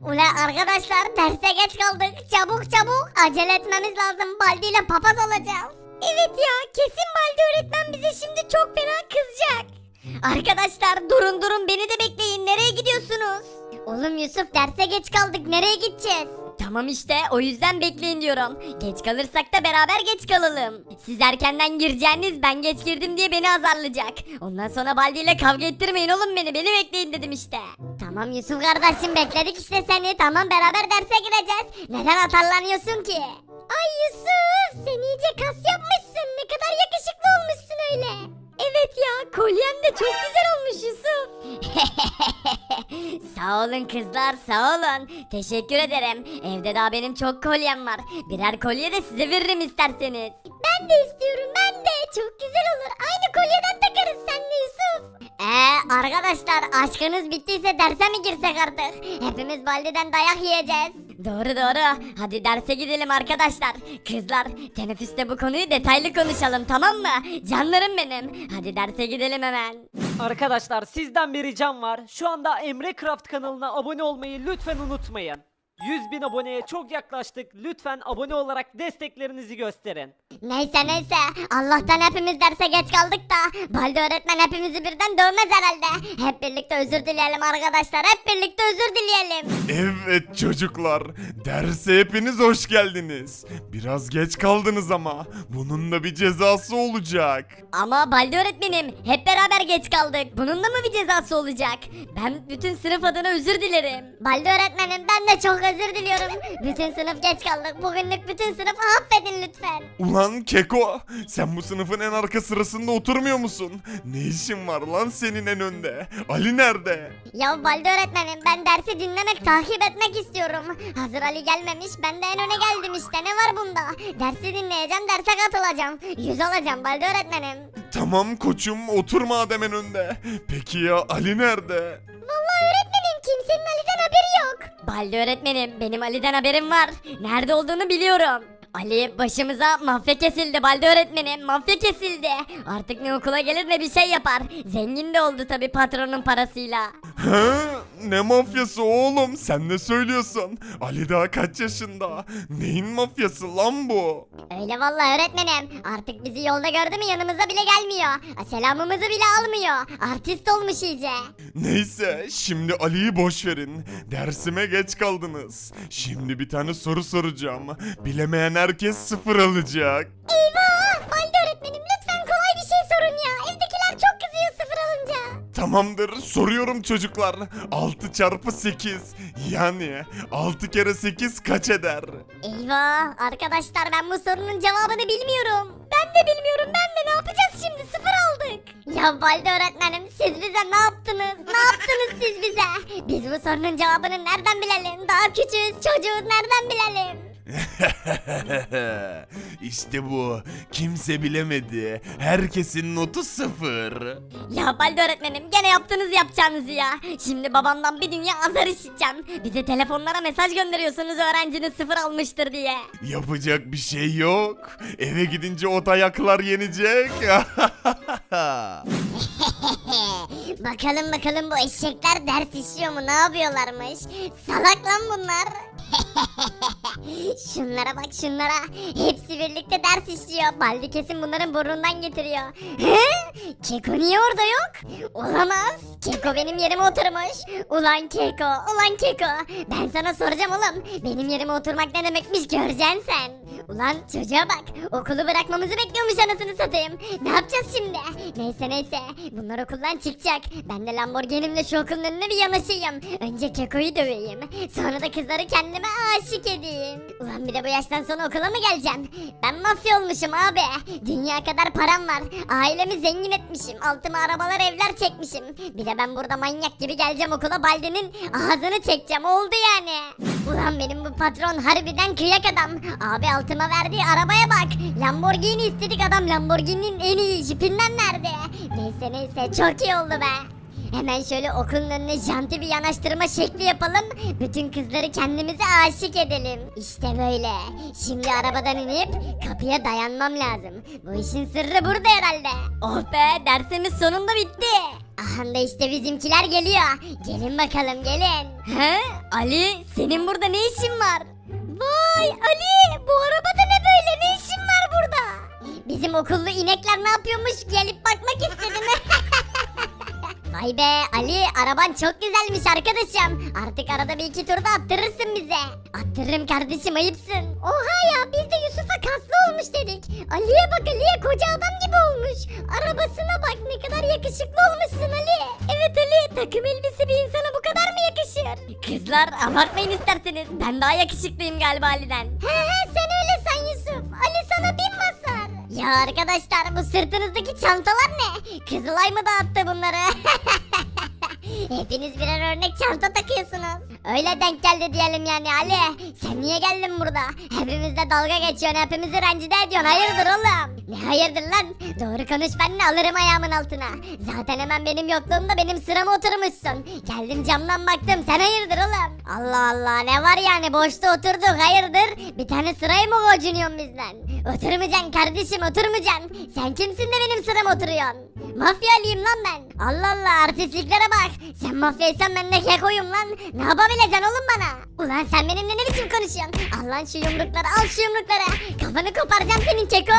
Ula arkadaşlar derse geç kaldık. Çabuk çabuk acele etmemiz lazım. Baldi ile papaz olacağız. Evet ya kesin Baldi öğretmen bize şimdi çok fena kızacak. Arkadaşlar durun durun beni de bekleyin. Nereye gidiyorsunuz? Oğlum Yusuf derse geç kaldık. Nereye gideceğiz? Tamam işte o yüzden bekleyin diyorum. Geç kalırsak da beraber geç kalalım. Siz erkenden gireceğiniz ben geç girdim diye beni azarlayacak. Ondan sonra Baldi ile kavga ettirmeyin oğlum beni. Beni bekleyin dedim işte. Tamam Yusuf kardeşim bekledik işte seni. Tamam beraber derse gireceğiz. Neden atarlanıyorsun ki? Ay Yusuf sen iyice kas yapmışsın. Ne kadar yakışıklı olmuşsun öyle. Evet ya kolyen de çok güzel olmuş Yusuf. sağ olun kızlar sağ olun. Teşekkür ederim. Evde daha benim çok kolyem var. Birer kolye de size veririm isterseniz. Ben de istiyorum ben de. Çok güzel olur. Aynı kolyeden takarız senle Yusuf. Eee arkadaşlar aşkınız bittiyse derse mi girsek artık? Hepimiz valideden dayak yiyeceğiz. Doğru doğru. Hadi derse gidelim arkadaşlar. Kızlar teneffüste bu konuyu detaylı konuşalım tamam mı? Canlarım benim. Hadi derse gidelim hemen. Arkadaşlar sizden bir ricam var. Şu anda Emre Craft kanalına abone olmayı lütfen unutmayın. 100 bin aboneye çok yaklaştık. Lütfen abone olarak desteklerinizi gösterin. Neyse neyse Allah'tan hepimiz derse geç kaldık da Balde öğretmen hepimizi birden dövmez herhalde. Hep birlikte özür dileyelim arkadaşlar hep birlikte özür dileyelim. Evet çocuklar, derse hepiniz hoş geldiniz. Biraz geç kaldınız ama bunun da bir cezası olacak. Ama Balde öğretmenim hep beraber geç kaldık. Bunun da mı bir cezası olacak? Ben bütün sınıf adına özür dilerim. Balde öğretmenim ben de çok özür diliyorum. Bütün sınıf geç kaldık. Bugünlük bütün sınıfı affedin lütfen. Ulan Keko, sen bu sınıfın en arka sırasında oturmuyor musun? Ne işin var lan senin en önde? Ali nerede? Ya Balde öğretmenim ben dersi dinlemek, takip etmek istiyorum. Hazır Ali gelmemiş ben de en öne geldim işte ne var bunda? Dersi dinleyeceğim, derse katılacağım. Yüz alacağım Balde öğretmenim. Tamam koçum, otur madem en önde. Peki ya Ali nerede? Vallahi öğretmenim kimsenin Ali'den haberi yok. Balde öğretmenim benim Ali'den haberim var. Nerede olduğunu biliyorum. Ali başımıza mafya kesildi Balde öğretmenim mafya kesildi. Artık ne okula gelir ne bir şey yapar. Zengin de oldu tabi patronun parasıyla. Ne mafyası oğlum? Sen ne söylüyorsun? Ali daha kaç yaşında? Neyin mafyası lan bu? Öyle vallahi öğretmenim. Artık bizi yolda gördü mü yanımıza bile gelmiyor. Selamımızı bile almıyor. Artist olmuş iyice. Neyse, şimdi Ali'yi boş verin. Dersime geç kaldınız. Şimdi bir tane soru soracağım. Bilemeyen herkes sıfır alacak. Eyvah! Balde öğretmenim lütfen kolay bir şey sorun ya. Tamamdır, soruyorum çocuklar. 6 çarpı 8. Yani 6 kere 8 kaç eder? Eyvah! Arkadaşlar ben bu sorunun cevabını bilmiyorum. Ben de bilmiyorum. Ben de ne yapacağız şimdi? Sıfır aldık. Ya Balde öğretmenim siz bize ne yaptınız? Ne yaptınız siz bize? Biz bu sorunun cevabını nereden bilelim? Daha küçüğüz, çocuğuz nereden bilelim? işte bu. Kimse bilemedi. Herkesin notu sıfır. Ya Balde öğretmenim gene yaptınız yapacağınızı ya. Şimdi babamdan bir dünya azar işiteceğim. Bir de telefonlara mesaj gönderiyorsunuz öğrenciniz sıfır almıştır diye. Yapacak bir şey yok. Eve gidince o dayaklar yenecek. bakalım bakalım bu eşekler ders işliyor mu ne yapıyorlarmış? Salak lan bunlar. şunlara bak şunlara. Hepsi birlikte ders işliyor. Baldi kesin bunların burnundan getiriyor. Keko niye orada yok? Olamaz. Keko benim yerime oturmuş. Ulan Keko, ulan Keko. Ben sana soracağım oğlum. Benim yerime oturmak ne demekmiş göreceksin sen. Ulan çocuğa bak. Okulu bırakmamızı bekliyormuş anasını satayım. Ne yapacağız şimdi? Neyse neyse. Bunlar okuldan çıkacak. Ben de Lamborghini'mle şu okulun önüne bir yanaşayım. Önce Keko'yu döveyim. Sonra da kızları kendime aşık edeyim. Ulan bir de bu yaştan sonra okula mı geleceğim? Ben mafya olmuşum abi. Dünya kadar param var. Ailemi zengin etmişim. Altıma arabalar evler çekmişim. Bir de ben burada manyak gibi geleceğim okula Baldi'nin ağzını çekeceğim. Oldu yani. Ulan benim bu patron harbiden kıyak adam. Abi altıma verdiği arabaya bak. Lamborghini istedik adam Lamborghini'nin en iyi jipinden nerede? Neyse neyse çok iyi oldu be. Hemen şöyle okulun önüne janti bir yanaştırma şekli yapalım. Bütün kızları kendimize aşık edelim. İşte böyle. Şimdi arabadan inip kapıya dayanmam lazım. Bu işin sırrı burada herhalde. Oh be dersimiz sonunda bitti. Aha da işte bizimkiler geliyor. Gelin bakalım gelin. He? Ali senin burada ne işin var? Vay Ali bu arabada ne böyle ne işin var burada? Bizim okullu inekler ne yapıyormuş gelip bakmak istedim. Vay be Ali araban çok güzelmiş arkadaşım. Artık arada bir iki tur da attırırsın bize. Attırırım kardeşim ayıpsın. Oha ya biz de Yusuf'a kaslı olmuş dedik. Ali'ye bak Ali'ye koca adam gibi olmuş. Arabasına bak ne kadar yakışıklı olmuşsun Ali. Evet Ali takım elbise bir insana bu kadar mı yakışır? Kızlar abartmayın isterseniz. Ben daha yakışıklıyım galiba Ali'den. He he sen öyle san Yusuf. Ali sana bin basar. Ya arkadaşlar bu sırtınızdaki çantalar ne? Kızılay mı dağıttı bunları? Hepiniz birer örnek çanta takıyorsunuz. Öyle denk geldi diyelim yani Ali. Sen niye geldin burada? Hepimizle dalga geçiyorsun, hepimizi rencide ediyorsun. Hayırdır oğlum? Ne hayırdır lan? Doğru konuş benimle alırım ayağımın altına. Zaten hemen benim yokluğumda benim sırama oturmuşsun. Geldim camdan baktım. Sen hayırdır oğlum? Allah Allah ne var yani boşta oturduk hayırdır? Bir tane sırayı mı gocunuyorsun bizden? Oturmayacaksın kardeşim oturmayacaksın. Sen kimsin de benim sırama oturuyorsun? Mafyalıyım lan ben. Allah Allah artistliklere bak. Sen mafyaysan ben de kekoyum lan. Ne yapabileceksin oğlum bana? Ulan sen benimle ne biçim konuşuyorsun? Al lan şu yumrukları al şu yumrukları. Kafanı koparacağım senin keko.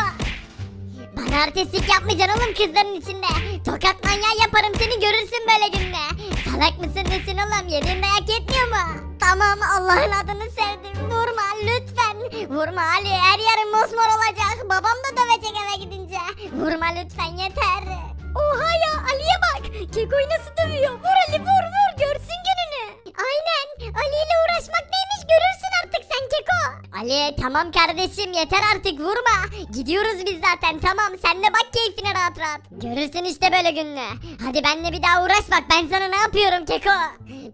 Bana artistlik yapmayacaksın oğlum kızların içinde. Tokat manyağı yaparım seni görürsün böyle günde. Salak mısın nesin oğlum yediğin dayak yetmiyor mu? Tamam Allah'ın adını sevdim. Vurma lütfen. Vurma Ali her yerin mosmor olacak. Babam da dövecek eve gidince. Vurma lütfen yeter. Oha ya Ali'ye bak. Keko'yu nasıl dövüyor. Vur Ali vur vur Ali tamam kardeşim yeter artık vurma. Gidiyoruz biz zaten tamam sen de bak keyfine rahat rahat. Görürsün işte böyle gününü. Hadi benimle bir daha uğraş bak ben sana ne yapıyorum Keko.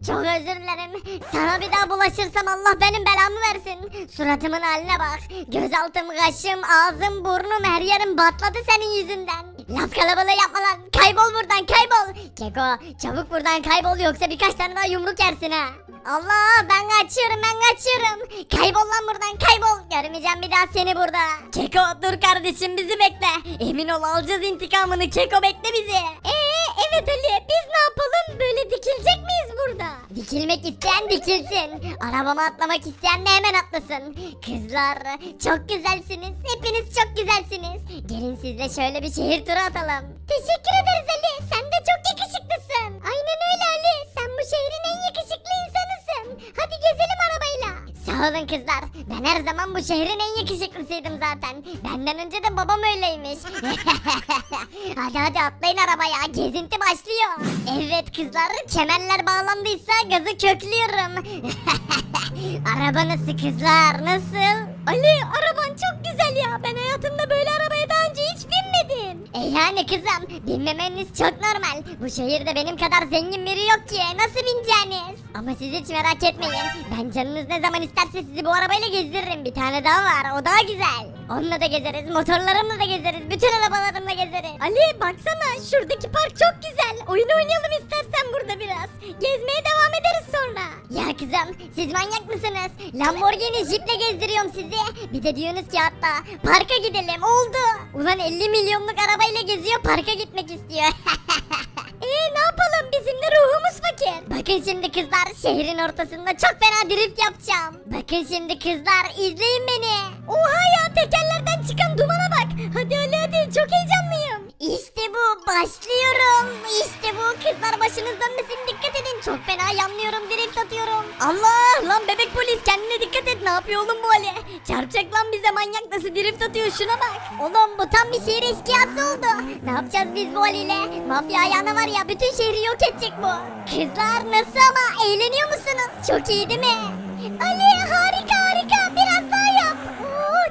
Çok özür dilerim. Sana bir daha bulaşırsam Allah benim belamı versin. Suratımın haline bak. Gözaltım, kaşım, ağzım, burnum her yerim batladı senin yüzünden. Laf kalabalığı yapma lan. Kaybol buradan kaybol. Keko çabuk buradan kaybol yoksa birkaç tane daha yumruk yersin ha. Allah ben kaçıyorum ben kaçıyorum. Kaybol lan buradan kaybol. Görmeyeceğim bir daha seni burada. Keko dur kardeşim bizi bekle. Emin ol alacağız intikamını Keko bekle bizi. Eee evet Ali biz ne yapalım böyle dikilecek miyiz burada? Dikilmek isteyen dikilsin. Arabama atlamak isteyen de hemen atlasın. Kızlar çok güzelsiniz. Hepiniz çok güzelsiniz. Gelin sizle şöyle bir şehir turu atalım. Teşekkür ederiz Ali. Sen de çok yakışıklısın. Aynen öyle Ali. Sen bu şehrin en yakışıklı insanısın. Hadi gezelim arabayla. Sağ olun kızlar. Ben her zaman bu şehrin en yakışıklısıydım zaten. Benden önce de babam öyleymiş. hadi hadi atlayın arabaya. Gezinti başlıyor. Evet kızlar. Kemerler bağlandıysa gazı köklüyorum. Araba nasıl kızlar? Nasıl? Ali araban çok güzel ya. Ben hayatımda böyle arabaya binmedim. E yani kızım binmemeniz çok normal. Bu şehirde benim kadar zengin biri yok ki. Nasıl bineceğiniz? Ama siz hiç merak etmeyin. Ben canınız ne zaman isterse sizi bu arabayla gezdiririm. Bir tane daha var. O daha güzel. Onunla da gezeriz. Motorlarımla da gezeriz. Bütün arabalarımla gezeriz. Ali baksana şuradaki park çok güzel. Oyun oynayalım istersen burada biraz. Gezmeye devam kızım siz manyak mısınız? Lamborghini jiple gezdiriyorum sizi. Bir de diyorsunuz ki hatta parka gidelim oldu. Ulan 50 milyonluk arabayla geziyor parka gitmek istiyor. Eee ne yapalım bizim de ruhumuz fakir. Bakın şimdi kızlar şehrin ortasında çok fena drift yapacağım. Bakın şimdi kızlar izleyin beni. Oha ya tekerlerden çıkan dumana bak. Hadi hadi hadi çok heyecanlıyım. İşte bu başlıyorum. İşte bu kızlar başınız dönmesin dikkat edin. Çok fena yanlıyorum drift atıyorum. Allah lan bebek polis kendine dikkat et ne yapıyor oğlum bu Ali? Çarpacak lan bize manyak nasıl drift atıyor şuna bak. Oğlum bu tam bir şehir eşkıyası oldu. Ne yapacağız biz bu Ali ile? Mafya ayağına var ya bütün şehri yok edecek bu. Kızlar nasıl ama eğleniyor musunuz? Çok iyi değil mi? Ali harika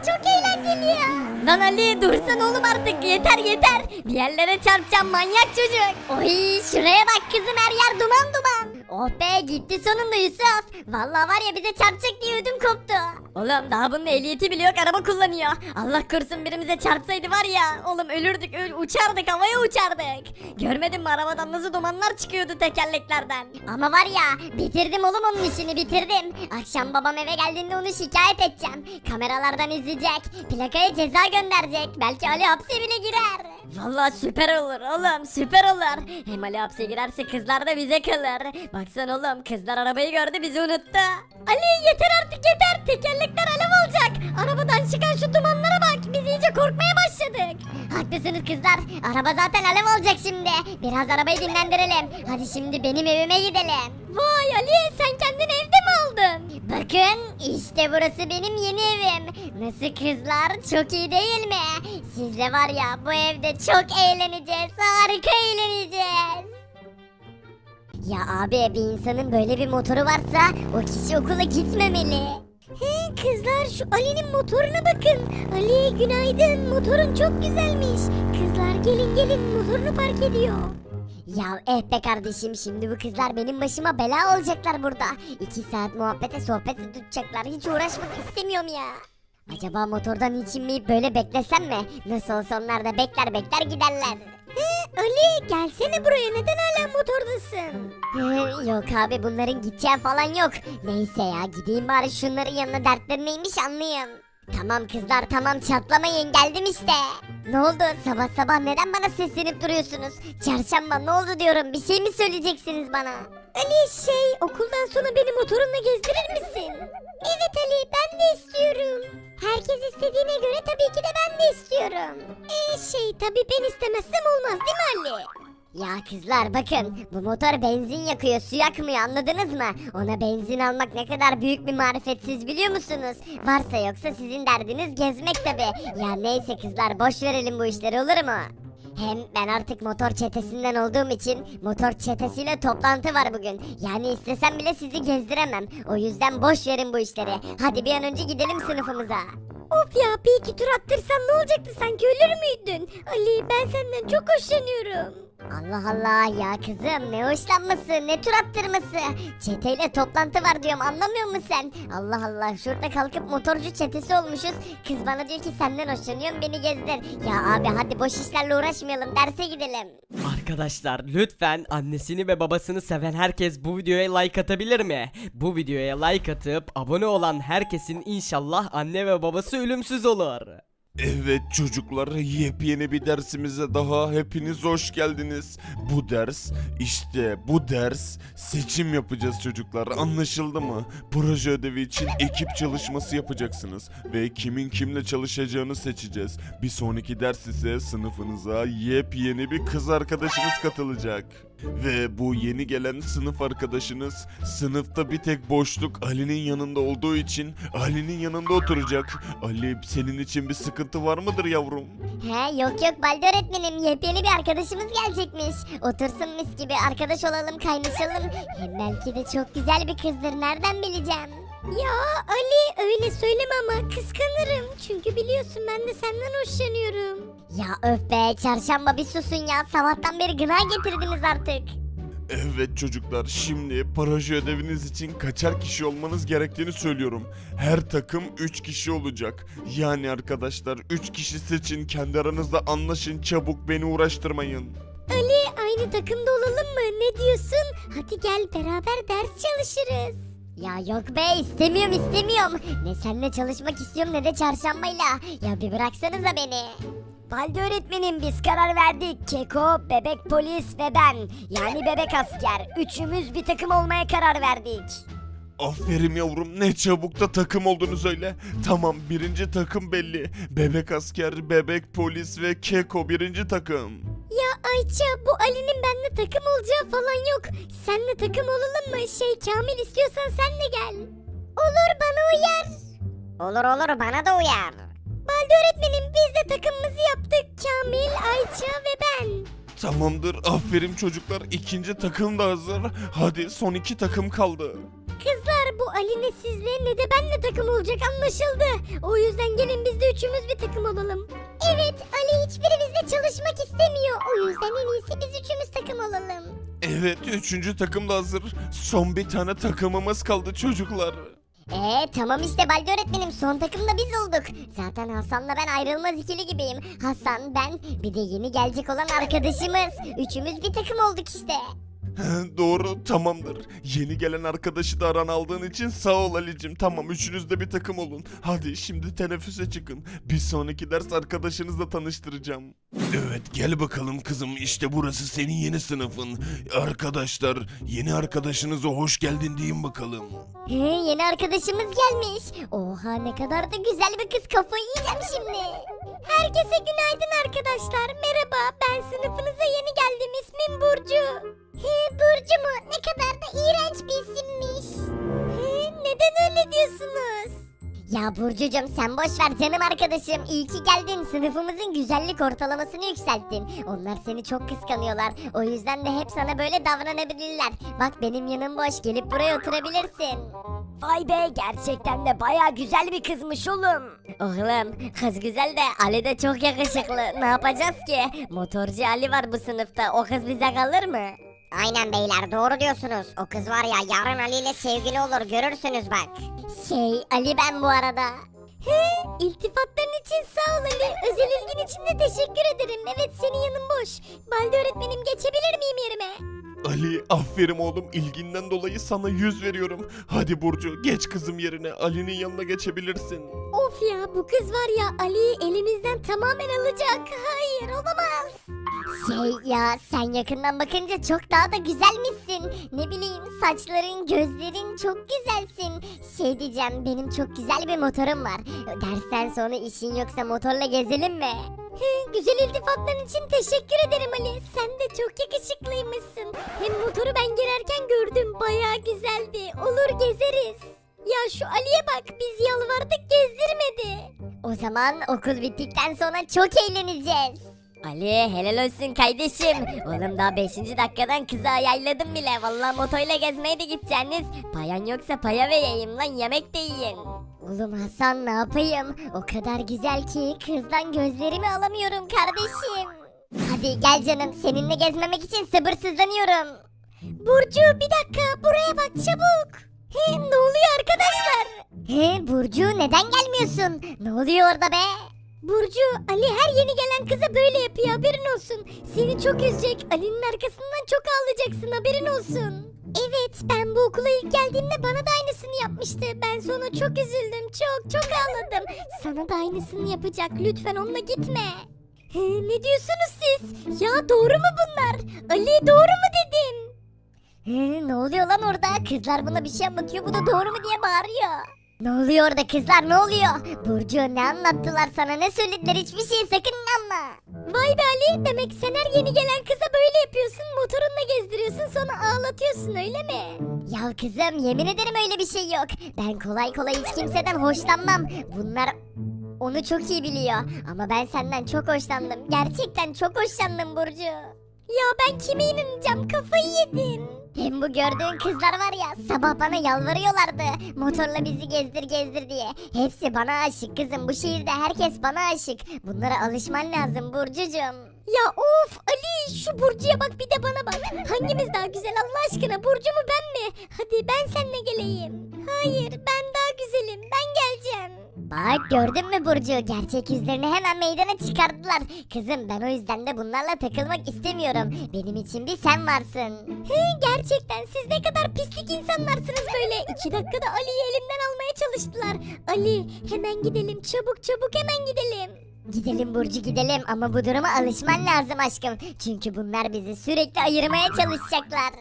çok eğlenceli ya. Lan Ali dursan oğlum artık yeter yeter. Bir yerlere çarpacağım manyak çocuk. Oy şuraya bak kızım her yer duman duman. Oh be gitti sonunda Yusuf. Vallahi var ya bize çarpacak diye ödüm koptu. Oğlum daha bunun ehliyeti bile yok araba kullanıyor. Allah korusun birimize çarpsaydı var ya. Oğlum ölürdük öl uçardık havaya uçardık. Görmedin mi arabadan nasıl dumanlar çıkıyordu tekerleklerden. Ama var ya bitirdim oğlum onun işini bitirdim. Akşam babam eve geldiğinde onu şikayet edeceğim. Kameralardan izleyecek. Plakaya ceza gönderecek. Belki Ali hapse bile girer. Vallahi süper olur oğlum süper olur. Hem Ali hapse girerse kızlar da bize kalır. Baksana oğlum kızlar arabayı gördü bizi unuttu. Ali yeter artık yeter. Tekerlekler alev olacak. Arabadan çıkan şu dumanlara bak. Biz iyice korkmaya başladık. Haklısınız kızlar. Araba zaten alev olacak şimdi. Biraz arabayı dinlendirelim. Hadi şimdi benim evime gidelim. Vay Ali sen kendini evde mi aldın? Bakın işte burası benim yeni evim. Nasıl kızlar çok iyi değil mi? Sizle var ya bu evde çok eğleneceğiz. Harika eğleneceğiz. Ya abi bir insanın böyle bir motoru varsa o kişi okula gitmemeli. He kızlar şu Ali'nin motoruna bakın. Ali günaydın motorun çok güzelmiş. Kızlar gelin gelin motorunu park ediyor. Ya eh be kardeşim şimdi bu kızlar benim başıma bela olacaklar burada. İki saat muhabbete sohbet tutacaklar hiç uğraşmak istemiyorum ya. Acaba motordan hiç inmeyip böyle beklesem mi? Nasıl olsa onlar da bekler bekler giderler. He, Ali gelsene buraya neden hala motordasın? yok abi bunların gideceği falan yok. Neyse ya gideyim bari şunların yanına dertleri neymiş anlayayım. Tamam kızlar tamam çatlamayın geldim işte. Ne oldu sabah sabah neden bana seslenip duruyorsunuz? Çarşamba ne oldu diyorum bir şey mi söyleyeceksiniz bana? Ali şey okuldan sonra beni motorunla gezdirir misin? Evet Ali ben de istiyorum. Herkes istediğine göre tabii ki de ben de istiyorum. Ee şey tabii ben istemezsem olmaz değil mi Ali? Ya kızlar bakın bu motor benzin yakıyor su yakmıyor anladınız mı? Ona benzin almak ne kadar büyük bir marifet siz biliyor musunuz? Varsa yoksa sizin derdiniz gezmek tabi. Ya neyse kızlar boş verelim bu işleri olur mu? Hem ben artık motor çetesinden olduğum için motor çetesiyle toplantı var bugün. Yani istesem bile sizi gezdiremem. O yüzden boş verin bu işleri. Hadi bir an önce gidelim sınıfımıza. Of ya bir iki tur attırsan ne olacaktı sanki ölür müydün? Ali ben senden çok hoşlanıyorum. Allah Allah ya kızım ne hoşlanması ne tur attırması. Çeteyle toplantı var diyorum anlamıyor musun sen? Allah Allah şurada kalkıp motorcu çetesi olmuşuz. Kız bana diyor ki senden hoşlanıyorum beni gezdir. Ya abi hadi boş işlerle uğraşmayalım derse gidelim. Arkadaşlar lütfen annesini ve babasını seven herkes bu videoya like atabilir mi? Bu videoya like atıp abone olan herkesin inşallah anne ve babası ölümsüz olur. Evet çocuklar yepyeni bir dersimize daha hepiniz hoş geldiniz. Bu ders işte bu ders seçim yapacağız çocuklar anlaşıldı mı? Proje ödevi için ekip çalışması yapacaksınız ve kimin kimle çalışacağını seçeceğiz. Bir sonraki ders ise sınıfınıza yepyeni bir kız arkadaşınız katılacak. Ve bu yeni gelen sınıf arkadaşınız sınıfta bir tek boşluk Ali'nin yanında olduğu için Ali'nin yanında oturacak. Ali senin için bir sıkıntı var mıdır yavrum? He yok yok Balde öğretmenim yepyeni bir arkadaşımız gelecekmiş. Otursun mis gibi arkadaş olalım kaynaşalım. Hem belki de çok güzel bir kızdır nereden bileceğim. Ya Ali öyle söyleme ama kıskanırım. Çünkü biliyorsun ben de senden hoşlanıyorum. Ya öf be çarşamba bir susun ya. Sabahtan beri gına getirdiniz artık. Evet çocuklar şimdi proje ödeviniz için kaçar kişi olmanız gerektiğini söylüyorum. Her takım 3 kişi olacak. Yani arkadaşlar 3 kişi seçin kendi aranızda anlaşın çabuk beni uğraştırmayın. Ali aynı takımda olalım mı? Ne diyorsun? Hadi gel beraber ders çalışırız. Ya yok be istemiyorum istemiyorum. Ne seninle çalışmak istiyorum ne de çarşambayla. Ya bir bıraksanıza beni. Balde öğretmenim biz karar verdik. Keko, bebek polis ve ben. Yani bebek asker. Üçümüz bir takım olmaya karar verdik. Aferin yavrum ne çabuk da takım olduğunu söyle. Tamam birinci takım belli. Bebek asker, bebek polis ve keko birinci takım. Ya Ayça bu Ali'nin benimle takım olacağı falan yok. Senle takım olalım mı? Şey Kamil istiyorsan sen de gel. Olur bana uyar. Olur olur bana da uyar. Balde öğretmenim biz de takımımızı yaptık. Kamil, Ayça ve ben. Tamamdır aferin çocuklar ikinci takım da hazır. Hadi son iki takım kaldı. Kızlar bu Ali ne sizle ne de benle takım olacak anlaşıldı. O yüzden gelin biz de üçümüz bir takım olalım. Evet üçüncü takım da hazır. Son bir tane takımımız kaldı çocuklar. Ee tamam işte Baldi öğretmenim son takımda biz olduk. Zaten Hasan'la ben ayrılmaz ikili gibiyim. Hasan ben bir de yeni gelecek olan arkadaşımız. Üçümüz bir takım olduk işte. Doğru tamamdır. Yeni gelen arkadaşı da aran aldığın için sağ ol Ali'cim. Tamam üçünüz de bir takım olun. Hadi şimdi teneffüse çıkın. Bir sonraki ders arkadaşınızla tanıştıracağım. Evet gel bakalım kızım işte burası senin yeni sınıfın. Arkadaşlar yeni arkadaşınıza hoş geldin deyin bakalım. He, yeni arkadaşımız gelmiş. Oha ne kadar da güzel bir kız kafayı yiyeceğim şimdi. Herkese günaydın arkadaşlar. Merhaba ben sınıfınıza yeni geldim. İsmim Burcu. He, Burcu mu? Ne kadar da iğrenç bir isimmiş. Neden öyle diyorsunuz? Ya Burcucuğum sen boş ver canım arkadaşım. İyi ki geldin. Sınıfımızın güzellik ortalamasını yükselttin. Onlar seni çok kıskanıyorlar. O yüzden de hep sana böyle davranabilirler. Bak benim yanım boş. Gelip buraya oturabilirsin. Vay be gerçekten de baya güzel bir kızmış oğlum. Oğlum kız güzel de Ali de çok yakışıklı. Ne yapacağız ki? Motorcu Ali var bu sınıfta. O kız bize kalır mı? Aynen beyler doğru diyorsunuz. O kız var ya yarın Ali ile sevgili olur görürsünüz bak. Şey Ali ben bu arada. He, iltifatların için sağ ol Ali. Özel ilgin için de teşekkür ederim. Evet senin yanın boş. Balde öğretmenim geçebilir miyim yerime? Ali aferin oğlum ilginden dolayı sana yüz veriyorum. Hadi Burcu geç kızım yerine Ali'nin yanına geçebilirsin. Of ya bu kız var ya Ali'yi elimizden tamamen alacak. Hayır olamaz. Şey ya sen yakından bakınca çok daha da güzelmişsin. Ne bileyim saçların, gözlerin çok güzelsin. Şey diyeceğim benim çok güzel bir motorum var. Dersten sonra işin yoksa motorla gezelim mi? Güzel iltifatların için teşekkür ederim Ali. Sen de çok yakışıklıymışsın. Hem motoru ben girerken gördüm. Bayağı güzeldi. Olur gezeriz. Ya şu Ali'ye bak biz yalvardık gezdirmedi. O zaman okul bittikten sonra çok eğleneceğiz. Ali helal olsun kardeşim. Oğlum daha 5. dakikadan kızı ayarladım bile. Vallahi motoyla gezmeye de gideceğiniz. Payan yoksa paya vereyim lan yemek de yiyin. Oğlum Hasan ne yapayım? O kadar güzel ki kızdan gözlerimi alamıyorum kardeşim. Hadi gel canım seninle gezmemek için sabırsızlanıyorum. Burcu bir dakika buraya bak çabuk. He ne oluyor arkadaşlar? He Burcu neden gelmiyorsun? Ne oluyor orada be? Burcu Ali her yeni gelen kıza böyle yapıyor haberin olsun. Seni çok üzecek. Ali'nin arkasından çok ağlayacaksın haberin olsun. Evet ben bu okula ilk geldiğimde bana da aynısını yapmıştı. Ben sonra çok üzüldüm çok çok ağladım. Sana da aynısını yapacak lütfen onunla gitme. Ne diyorsunuz siz? Ya doğru mu bunlar? Ali doğru mu dedim? Ne oluyor lan orada? Kızlar buna bir şey anlatıyor. Bu da doğru mu diye bağırıyor. Ne oluyor orada kızlar ne oluyor? Burcu ne anlattılar sana ne söylediler hiçbir şey sakın inanma. Vay be Ali demek sen her yeni gelen kıza böyle yapıyorsun motorunla gezdiriyorsun sonra ağlatıyorsun öyle mi? Ya kızım yemin ederim öyle bir şey yok. Ben kolay kolay hiç kimseden hoşlanmam. Bunlar onu çok iyi biliyor. Ama ben senden çok hoşlandım. Gerçekten çok hoşlandım Burcu. Ya ben kime inanacağım kafayı yedim. Hem bu gördüğün kızlar var ya sabah bana yalvarıyorlardı. Motorla bizi gezdir gezdir diye. Hepsi bana aşık kızım. Bu şehirde herkes bana aşık. Bunlara alışman lazım Burcucuğum. Ya of Ali şu Burcu'ya bak bir de bana bak. Hangimiz daha güzel Allah aşkına Burcu mu Bak gördün mü Burcu? Gerçek yüzlerini hemen meydana çıkardılar. Kızım ben o yüzden de bunlarla takılmak istemiyorum. Benim için bir sen varsın. He, gerçekten siz ne kadar pislik insanlarsınız böyle. İki dakikada Ali'yi elimden almaya çalıştılar. Ali hemen gidelim çabuk çabuk hemen gidelim. Gidelim Burcu gidelim ama bu duruma alışman lazım aşkım. Çünkü bunlar bizi sürekli ayırmaya çalışacaklar.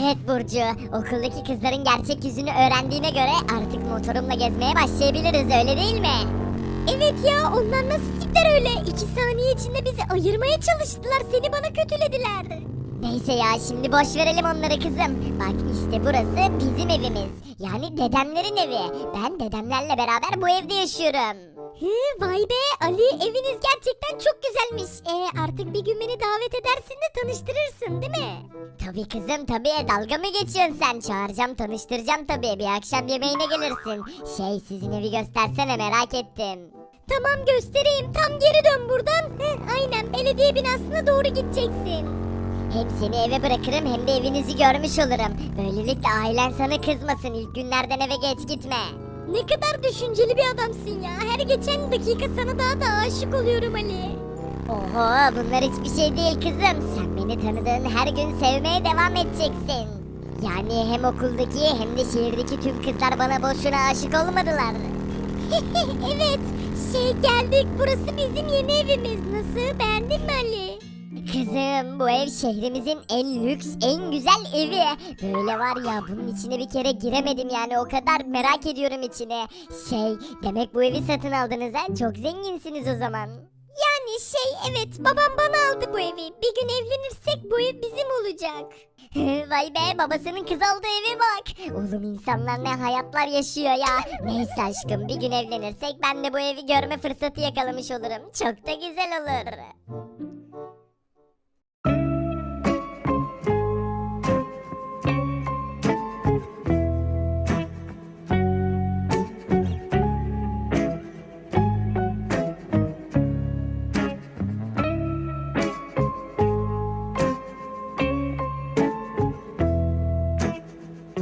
Evet Burcu, okuldaki kızların gerçek yüzünü öğrendiğine göre artık motorumla gezmeye başlayabiliriz öyle değil mi? Evet ya onlar nasıl tipler öyle? İki saniye içinde bizi ayırmaya çalıştılar seni bana kötülediler. Neyse ya şimdi boş verelim onları kızım. Bak işte burası bizim evimiz. Yani dedemlerin evi. Ben dedemlerle beraber bu evde yaşıyorum. He, vay be Ali eviniz gerçekten çok güzelmiş. E artık bir gün beni davet edersin de tanıştırırsın değil mi? Tabii kızım tabii dalga mı geçiyorsun sen? Çağıracağım tanıştıracağım tabii bir akşam yemeğine gelirsin. Şey sizin evi göstersene merak ettim. Tamam göstereyim tam geri dön buradan. Heh, aynen belediye binasına doğru gideceksin. Hem seni eve bırakırım hem de evinizi görmüş olurum. Böylelikle ailen sana kızmasın ilk günlerden eve geç gitme. Ne kadar düşünceli bir adamsın ya. Her geçen dakika sana daha da aşık oluyorum Ali. Oho bunlar hiçbir şey değil kızım. Sen beni tanıdığın her gün sevmeye devam edeceksin. Yani hem okuldaki hem de şehirdeki tüm kızlar bana boşuna aşık olmadılar. evet şey geldik burası bizim yeni evimiz. Nasıl beğendin mi Ali? Kızım bu ev şehrimizin en lüks en güzel evi. Böyle var ya bunun içine bir kere giremedim yani o kadar merak ediyorum içine. Şey demek bu evi satın aldınız ha çok zenginsiniz o zaman. Yani şey evet babam bana aldı bu evi. Bir gün evlenirsek bu ev bizim olacak. Vay be babasının kız aldığı eve bak. Oğlum insanlar ne hayatlar yaşıyor ya. Neyse aşkım bir gün evlenirsek ben de bu evi görme fırsatı yakalamış olurum. Çok da güzel olur.